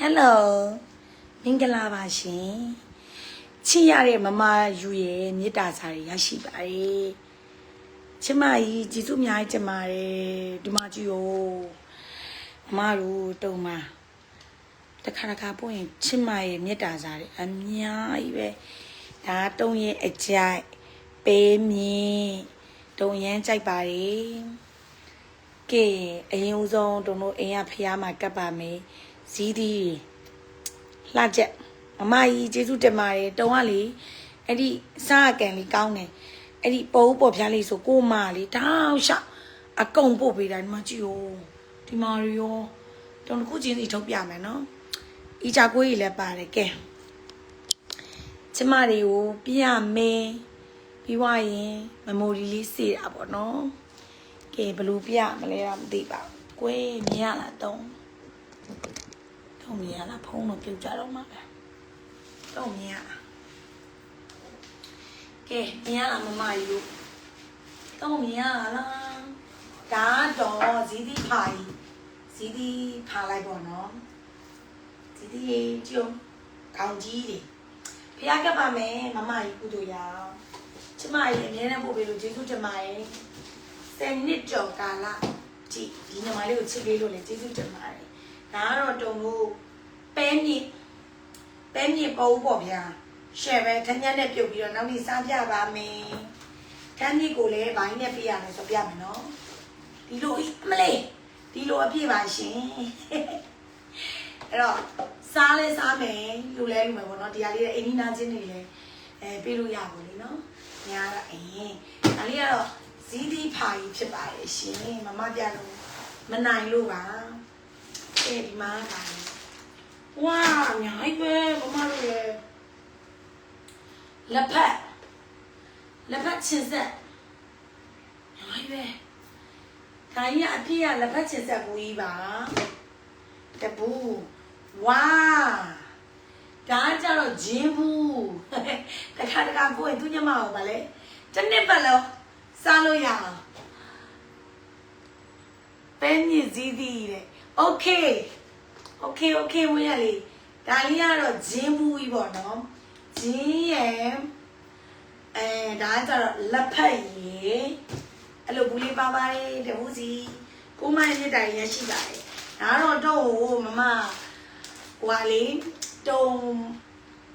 Hello မင်္ဂလာပါရှင်ချစ်ရတဲ့မမယူရဲ့မေတ္တာစာတွေရရှိပါတယ်ချစ်မကြီးကျေးဇူးအများကြီးတင်ပါတယ်ဒီမကြီးရောမမတို့တုံမှာတခါတခါပို့ရင်ချစ်မရဲ့မေတ္တာစာတွေအများကြီးပဲဒါတုံရဲ့အကြိုက်ပေးမြင်တုံရမ်းကြိုက်ပါတယ်ကဲအရင်ဦးဆုံးတုံတို့အိမ်ကဖះမှာကပ်ပါမယ် ဇီးဒီလှချက်မမကြီးကျေးဇူးတင်ပါတယ်တုံကလေအဲ့ဒီစားအကန်လေးကောင်းတယ်အဲ့ဒီပိုးပေါ်ဖျားလေးဆိုကိုမလေးတောက်လျှောက်အကုန်ပို့ပေးတာဒီမှာကြည့်ရောဒီမှာရောတုံတစ်ခုချင်းစီထုတ်ပြမယ်နော်ဤချာကိုကြီးလည်းပါတယ်ကဲကျမတွေကိုပြရမယ်ပြီးွားရင်မမိုရီလေးစေတာပေါ့နော်ကဲဘယ်လိုပြမလဲတော့မသိပါဘူးကိုယ်မြင်ရလားတုံး တော့မြင်ရလားဖုံးတော့ပြုတ်ကြတော့မှာပဲတော့မြင်ရလားကဲမြင်ရလားမမကြီးတို့တော့မြင်ရလားဒါတော့ဇီးဒီဖာကြီးဇီးဒီဖာလိုက်ပေါ့နော်ဇီးဒီကျုံကောင်းကြီးတွေဖျားကပ်ပါမယ်မမကြီးကုသိုလ်ရအောင်ကျမကြီးအမြဲတမ်းပို့ပေးလို့ကျေးဇူးတင်ပါတယ်ဆယ်နှစ်ကျော်ကာလကြည့်ဒီညီမလေးကိုချစ်ပေးလို့လည်းကျေးဇူးတင်ပါတယ် ဒါကတော့တုံလို့ပဲမြင့်ပဲမြင့်ပုံပေါ့ဗျာရှယ်ပဲထန်းညက်နဲ့ပြုတ်ပြီးတော့နောက်နေ့စားပြပါမယ်ထန်းမြင့်ကိုလည်းဘိုင်းနဲ့ပြရမယ်ဆိုပြမယ်နော်ဒီလိုအမလေးဒီလိုအပြည့်ပါရှင်အဲ့တော့စားလဲစားမယ်လူလဲလူမယ်ပေါ့နော်ဒီဟာလေးလည်းအိမ်နီးနားချင်းတွေလည်းအဲပြေးလို့ရပါလိမ့်နော်ညာတော့အင်းဒါလေးကတော့ဇီးသီးဖာကြီးဖြစ်ပါတယ်ရှင်မမပြလို့မနိုင်လို့ပါ အဲ့ဒီမှာဒါလေးဝါအများကြီးပဲမမတို့ရဲ့လက်ဖက်လက်ဖက်ချင်ဆက်အများကြီးပဲဒါကြီးကအပြည့်ရလက်ဖက်ချင်ဆက်ဘူးကြီးပါတဘူးဝါဒါကကြတော့ဂျင်းဘူးတခါတခါကိုယ်သူညမအောင်ပါလေတစ်နှစ်ပတ်လုံးစားလို့ရအောင်ပဲမြင့်စည်းသီးတဲ့ okay okay okay ဝင်ရလေဒါလေးကတော့ဂျင်းဘူးကြီးပေါ့နော်ဂျင်းရဲ့အဲဒါကကြတော့လက်ဖက်ရည်အဲ့လိုဘူးလေးပါပါတယ်တဘူးစီကိုမရဲ့မြစ်တိုင်ရရှိပါတယ်ဒါတော့တော့မမဟိုဟာလေတုံ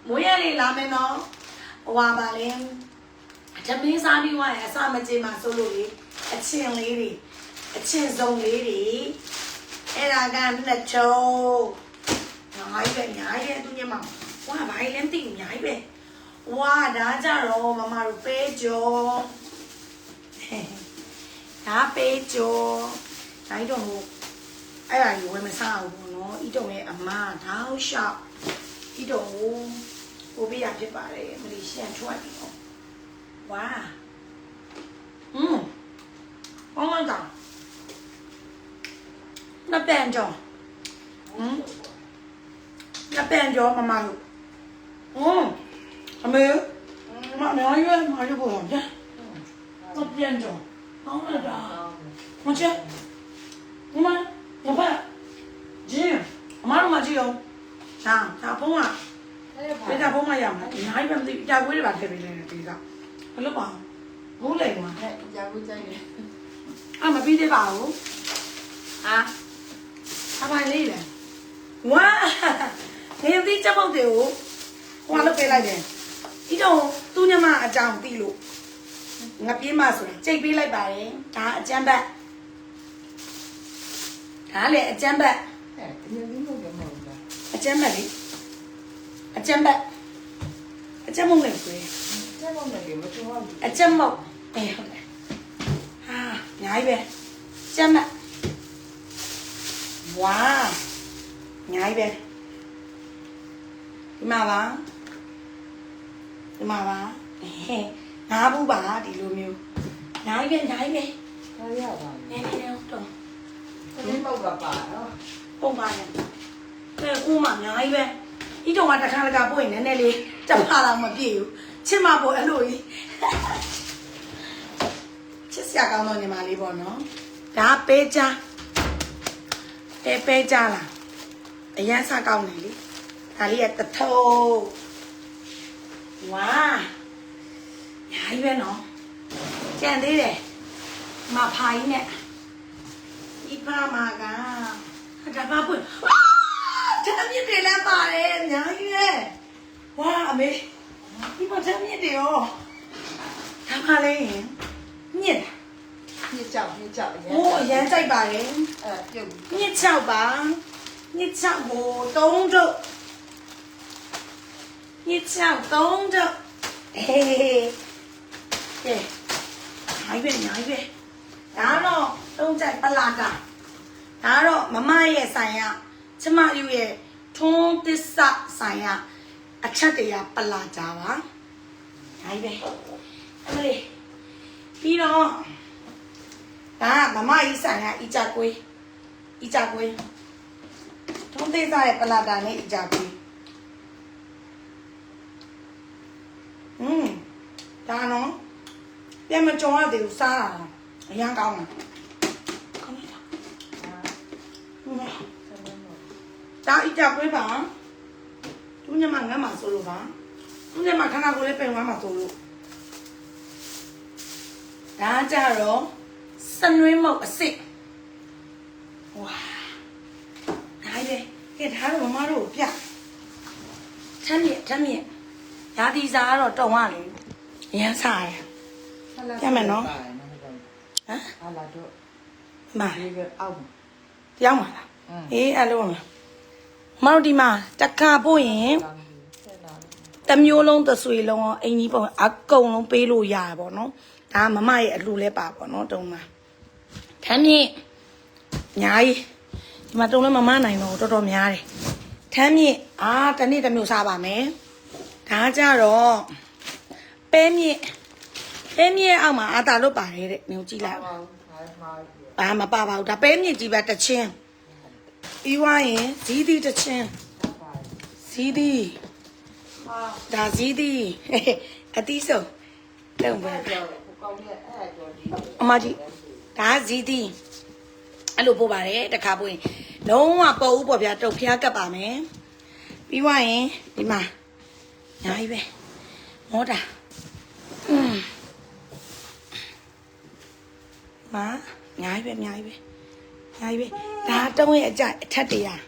မွေးရလေးလာမယ်နော်ဟိုဟာပါလေအမင်းစားပြီးွားရင်အစမကြေးမှာဆိုလို့လေအချင်းလေးတွေအချင်းစုံလေးတွေ အဲ့ဒါကနှစ်ချုံညာကြီးပဲညာကြီးပဲသူညမဝါဘာလဲမသိဘူးညာကြီးပဲဝါဒါကြတော့မမတို့ပေးကြောဒါပေးကြောဒါကြီးတော့ဟိုအဲ့ဒါကြီးဝယ်မစားဘူးပေါ့နော်ဤတုံရဲ့အမထောက်လျှောက်ဤတုံဟိုဟိုပြရဖြစ်ပါတယ်မလီရှန်ထွက်ပြီပေါ့ဝါอืมအောင်းလိုက်တာ နှစ်ပန်ကျော်ဟမ်နှစ်ပန်ကျော်မမတို့ဟွန်းအမေမမရွေးမရွေးဘူးဗျာနှစ်ပန်ကျော်ဟောင်းလာတာမချေမမမဖတ်ဂျင်းအမတို့မကြည့်အောင်ဒါဒါဖုံးကဒီကဖုံးမရမှာအများကြီးပဲမသိဘူးကြာခွေးတွေပါထည့်ပေးနေတယ်ဒီကဘယ်လိုပါဘူးလေကွာကြာဘူးကြိုက်တယ်အမပြီးသေးပါဘူးအာ အပိုင်လေးလေဝါနေသီးချက်ပုတ်တွေကိုဟိုလုပ်ပေးလိုက်တယ်ဒီတော့သူ့ညမအကြောင်းပြီးလို့ငပြေးမဆိုတာကြိတ်ပေးလိုက်ပါတယ်ဒါအကျမ်းဘတ်ဒါလေအကျမ်းဘတ်အဲ့ဒီလိုမျိုးတော့မဟုတ်ဘူးအကျမ်းဘတ်လေအကျမ်းဘတ်အကျမ်းမုံလေးကိုကျန်တော့လည်းမတော်ဘူးအကျမ်းမုံအေးဟုတ်တယ်ဟာအများကြီးပဲကျမ်းဘတ် ဝါအများကြီးပဲဒီမှာပါဒီမှာပါဟဲ့ငါးဘူးပါဒီလိုမျိုးအများကြီးပဲအများကြီးပဲခါရပါနည်းနည်းတော့တော့ဘူးဒီမောက်ကပါနော်ပုံပါနဲ့အဲဦးမအများကြီးပဲဤတော့ကတစ်ခါတခါပို့ရင်နည်းနည်းလေးတက်ပါတော့မပြည့်ဘူးချစ်မပို့အဲ့လိုကြီးချစ်စရာကောင်းတော့ညီမလေးပေါ့နော်ဒါပဲချာ ပဲပဲချာလားအရန်စားကောင်းတယ်လေဒါလေးကတထုံဝါညာကြီးပဲနော်ကြံသေးတယ်မဖာကြီးနဲ့ဒီဖာမာကဒါပါပွင့်တမ်းမြစ်တွေလည်းပါတယ်အများကြီးပဲဝါအမေဒီမှာတမ်းမြစ်တွေရောဒါပါလေမြစ် ညစ်ကြောက်ညစ်ကြောက်โอ้အရန်ကြိုက်ပါတယ်အဲပြုတ်ညစ်ချောက်ပါညစ်ချောက်ကိုတုံးတော့ညစ်ချောက်တုံးတော့ဟေးကဲညာပဲညာပဲဒါတော့တုံးကြိုက်ပလာတာဒါတော့မမရဲ့ဆိုင်ရကျမယူရဲ့ထွန်းသစ္စာဆိုင်ရအချက်တရပလာတာပါညာပဲအမလေးပြီးတော့ ဒါကမမကြီးဆိုင်ကအီကြကွေးအီကြကွေးထုံးသေးစားရဲ့ပလာတာနဲ့အီကြကွေးอืมဒါနော်ပြန်မကြုံရသေးဘူးစားတာအရန်ကောင်းတာကောင်းတာဒါအီကြကွေးပါသူညမငတ်မှာဆိုလို့ပါသူညမခန္ဓာကိုယ်လေးပင်ဝမ်းမှာဆိုလို့ဒါကြတော့ စနွေးမုတ်အစ်စ်ဝါဒါပဲကဲဒါတော့မမတို့ကိုပြထမ်းမြက်ထမ်းမြက်ရာသီစားကတော့တုံရလေရမ်းစားရဟမ်ဟာလာတော့မဒီကအောက်တရားမှာလားอืมအေးအဲ့လိုမမတို့ဒီမှာတခါပို့ရင်ဆက်လာတစ်မျိုးလုံးတစ်ဆွေလုံးရောအင်ကြီးပုံအကုန်လုံးပေးလို့ရရပါတော့နော်ဒါကမမရဲ့အလှလဲပါပေါ့နော်တုံးမှာ ထမ်းမြက်အများကြီးဒီမှာတုံးလဲမမနိုင်တော့တော်တော်များတယ်ထမ်းမြက်အာတစ်နေ့တစ်မျိုးစားပါမယ်ဒါကြတော့ပဲမြက်ပဲမြက်အောက်မှာအာတာလွတ်ပါတယ်တဲ့ညကြည့်လိုက်ပါဟာမှာဘာမပါပါဘူးဒါပဲမြက်ကြီးပဲတစ်ချင်းပြီးွားရင်ဇီးသီးတစ်ချင်းပါဇီးသီးဟာဒါဇီးသီးအတီးဆုံးလုံပဲအဲ့တော့ကိုကောင်းရဲ့အဲ့တော့ဒီအမကြီး ဒါဇီးသီးအဲ့လိုပို့ပါတယ်တခါပို့ရင်လုံးဝပေါ်ဦးပေါ်ပြတုတ်ဖျားကပ်ပါမယ်ပြီးွားရင်ဒီမှာညာကြီးပဲမောတာอืมမာညာကြီးပဲညာကြီးပဲညာကြီးပဲဒါတုံးရဲ့အကြအထက်တရား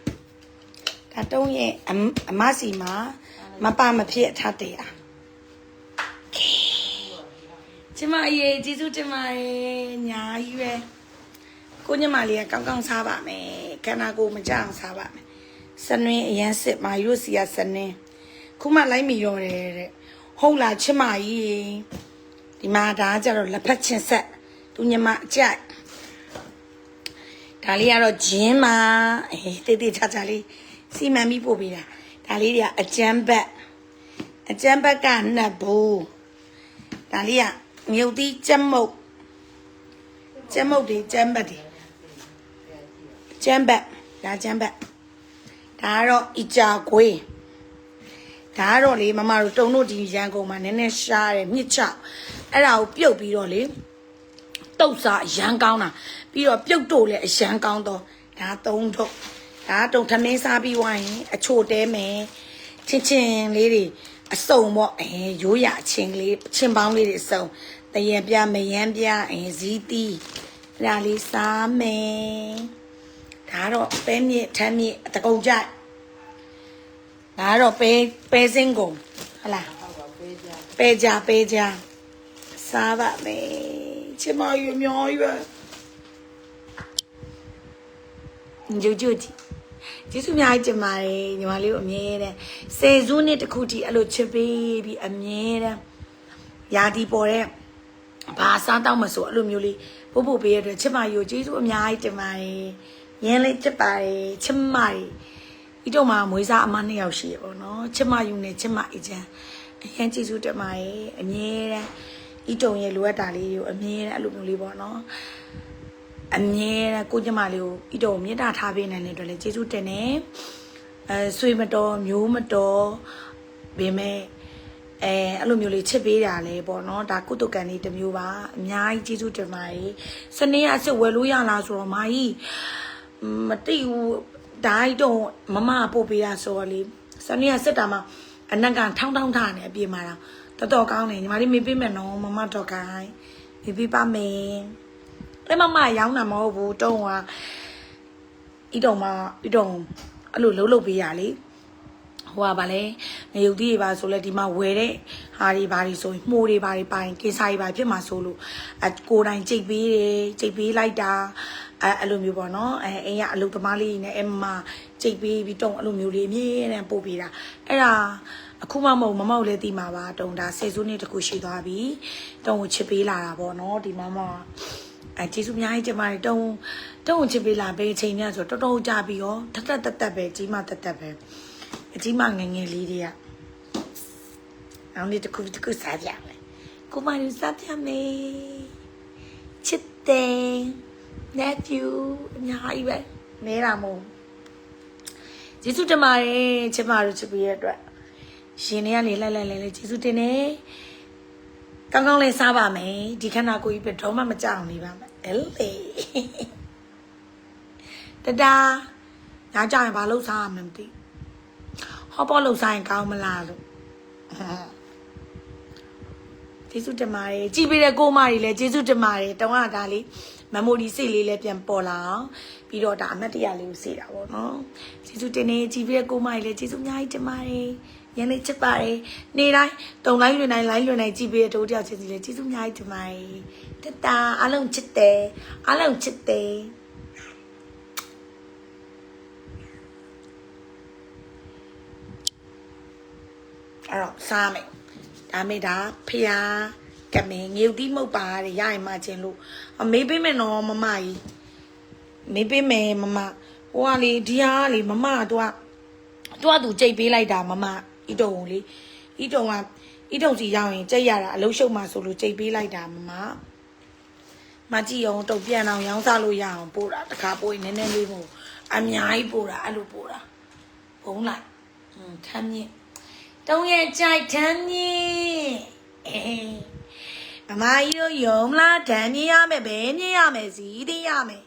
ဒါတုံးရဲ့အမအမစီမှာမပါမဖြစ်အထက်တရား ကျမအရေးကျေးဇူးတင်ပါတယ်ညာကြီးပဲကိုညမလေးကကောင်းကောင်းစားပါမယ်ခန္ဓာကိုယ်မကြအောင်စားပါမယ်စနွင်းအရန်စစ်မာရွတ်စီရစနင်းခုမှလိုက်မိရောတယ်တဲ့ဟုတ်လားချစ်မကြီးဒီမှာဒါကကြတော့လက်ဖက်ချင်းဆက်သူညမအကြိုက်ဒါလေးကတော့ဂျင်းမာအေးတိတ်တိတ်ချာချာလေးစီမံပြီးပို့ပေးတာဒါလေးတွေကအကျန်းဘက်အကျန်းဘက်ကနှစ်ဘူးဒါလေးက မြုပ်သီးကြက်မုတ်ကြက်မုတ်တွေကြမ်းဘက်တွေကြမ်းဘက်ဒါကြမ်းဘက်ဒါကတော့အကြာခွေးဒါကတော့လေမမတို့တုံတို့ဒီရန်ကုန်မှာနည်းနည်းရှားတယ်မြစ်ချအဲ့ဒါကိုပြုတ်ပြီးတော့လေတုတ်စားအရန်ကောင်းတာပြီးတော့ပြုတ်တို့လည်းအရန်ကောင်းတော့ဒါသုံးထုတ်ဒါတုံထမင်းစားပြီးဝိုင်းရင်အချို့တဲမယ်ချင်းချင်းလေးတွေအစုံပေါ့အဲရိုးရအချင်းကလေးချင်းပေါင်းလေးတွေအစုံ တရံပြမယန်းပြအဲဇီးတီးအဲ့ဒါလေးစားမယ်ဒါတော့ပဲမြင့်ထမ်းမြင့်တကုံကြိုက်ဒါတော့ပဲပဲစင်းကုန်ဟတ်လားဟောက်ပါပေးကြပဲကြပဲကြစားပါမယ်ချင်မယူမျိုးယူညူဂျူတီကျေးဇူးအများကြီးတင်ပါတယ်ညီမလေးကိုအမြဲတမ်းဆယ်စုနှစ်တစ်ခုတည်းအဲ့လိုချစ်ပေးပြီးအမြဲတမ်းယာဒီပေါ်တဲ့ ဘာစားတော့မဆိုအဲ့လိုမျိုးလေးပို့ပို့ပေးရတဲ့ချစ်မယူကျေးဇူးအများကြီးတင်ပါတယ်ရင်းလေးချစ်ပါတယ်ချစ်မကြီးဤတော့မှမွေးစားအမနှစ်ယောက်ရှိရပေါ့နော်ချစ်မယူနဲ့ချစ်မအချမ်းအရင်ကျေးဇူးတင်ပါတယ်အမြဲတမ်းဤတုံရဲ့လိုအပ်တာလေးတွေကိုအမြဲတမ်းအဲ့လိုမျိုးလေးပေါ့နော်အမြဲတမ်းကိုကျမလေးကိုဤတော်မေတ္တာထားပေးနိုင်တဲ့အတွက်လည်းကျေးဇူးတင်တယ်အဲဆွေမတော်မျိုးမတော်ဗေမဲ့ အဲအဲ့လိုမျိုးလေးချစ်ပေးတာလေပေါ့နော်ဒါကုတုကံလေးတစ်မျိုးပါအများကြီးကျေးဇူးတင်ပါတယ်စနေကအစ်စ်ဝယ်လို့ရလားဆိုတော့မာကြီးမသိဘူးဓာတ်တော့မမပို့ပေးတာဆိုတော့လေစနေကစစ်တာမှာအနက်ကထောင်းထောင်းထားနေအပြေမှာတော့တော်တော်ကောင်းတယ်ညီမလေးမေးပေးမယ်နော်မမတော့ကိုင်းမေးပေးပါမယ်အဲ့မမရောင်းတာမဟုတ်ဘူးတုံးကဤတုံမှာဤတုံအဲ့လိုလှုပ်လှုပ်ပေးရလေ ဟိုကဗာလဲငရုတ်တီးတွေပါဆိုလဲဒီမှာဝယ်တဲ့ဟာတွေပါတွေဆိုရင်မှုတွေပါတွေပိုင်ကင်စာတွေပါဖြစ်မှာဆိုလို့အကိုယ်တိုင်ကြိတ်ပေးတယ်ကြိတ်ပေးလိုက်တာအဲအဲ့လိုမျိုးပေါ့နော်အဲအိမ်ကအလုပ်သမားလေးနဲ့အမကြိတ်ပေးပြီးတုံအဲ့လိုမျိုးလေးအမြဲတမ်းပို့ပေးတာအဲ့ဒါအခုမှမဟုတ်မမောက်လည်းသိမှာပါတုံဒါဆယ်စုနှစ်တခုရှိသွားပြီတုံကိုချစ်ပေးလာတာပေါ့နော်ဒီမမအဲကျေးဇူးအများကြီးတင်ပါတယ်တုံတုံကိုချစ်ပေးလာပေးချိန်များဆိုတော်တော်ကြာပြီရောတတ်တတ်တတ်တတ်ပဲကြီးမတတ်တတ်ပဲ အကြီးမငယ်ငယ်လေးတွေကအောင်ဒီတခုတခုစားကြမယ်ကိုမလူစားပြမယ်ချစ်တယ် nephew အများကြီးပဲနဲတာမို့ကျေးဇူးတင်ပါတယ်ချစ်မတို့ချစ်ပေးရတဲ့အတွက်ရှင်တွေကနေလိုက်လိုက်လိုက်လိုက်ကျေးဇူးတင်တယ်ကောင်းကောင်းလေးစားပါမယ်ဒီခဏကိုကြီးပဲတော့မှမကြောက်နေပါမယ်အဲ့လေတဒါညကြရင်ဘာလို့စားရမလဲမသိဟော ပေါ်လို့စားရင်ကောင်းမလားလို့ကျေးဇူးတင်ပါတယ်ကြည်ပေးတဲ့ကိုမကြီးလည်းကျေးဇူးတင်ပါတယ်တောင်းရတာလေးမမိုဒီစိတ်လေးလည်းပြန်ပေါ်လာအောင်ပြီးတော့ဒါအမတ်တရလေးကိုစေတာပေါ့နော်ကျေးဇူးတင်နေကြည်ပေးတဲ့ကိုမကြီးလည်းကျေးဇူးအများကြီးတင်ပါတယ်ရန်လေးချစ်ပါတယ်နေတိုင်းတုံလိုက်လွင်တိုင်းလိုင်းလွင်တိုင်းကြည်ပေးတဲ့တို့တယောက်ချင်းစီလည်းကျေးဇူးအများကြီးတင်ပါတယ်တတအားလုံးချစ်တယ်အားလုံးချစ်တယ် အဲ့တော့စားမယ်ဒါမေးဒါဖျားကမဲငေုတ်တိမုတ်ပါတဲ့ရရင်မှချင်းလို့အမေးပေးမယ်နော်မမကြီးမေးပေးမယ်မမဟိုကလေဒီဟာကလေမမကသူကသူကသူကြိတ်ပေးလိုက်တာမမဤတုံကိုလေဤတုံကဤတုံစီရောက်ရင်ကြိတ်ရတာအလုံးရှုပ်မှဆိုလို့ကြိတ်ပေးလိုက်တာမမမကြည့်အောင်တုတ်ပြန်အောင်ရောင်းစားလို့ရအောင်ပို့တာတခါပို့ရင်နည်းနည်းလေးမို့အများကြီးပို့တာအဲ့လိုပို့တာဘုံလိုက်ဟွန်းထမ်းမြင့် တုံးရဲ့ကြိုက်ထမ်းမြင့်အေးမမကြီးတို့ယုံလားထမ်းမြင့်ရမယ်ဘယ်မြင့်ရမယ်စီးသိရမယ်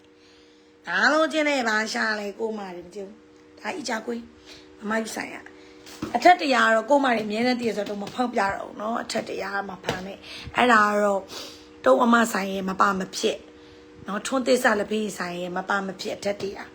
အားလုံးချင်းနဲ့ပါရှာလေကိုမတွေမကြည့်ဘူးဒါအကြကွေးမမကြီးဆိုင်ရအထက်တရားကတော့ကိုမတွေအမြဲတမ်းတည်ဆိုတော့မဖောက်ပြတော့ဘူးเนาะအထက်တရားမှာဖမ်းမယ်အဲ့ဒါကတော့တုံးအမဆိုင်ရဲ့မပါမဖြစ်เนาะထွန်းသစ္စာလက်ဖေးဆိုင်ရဲ့မပါမဖြစ်အထက်တရား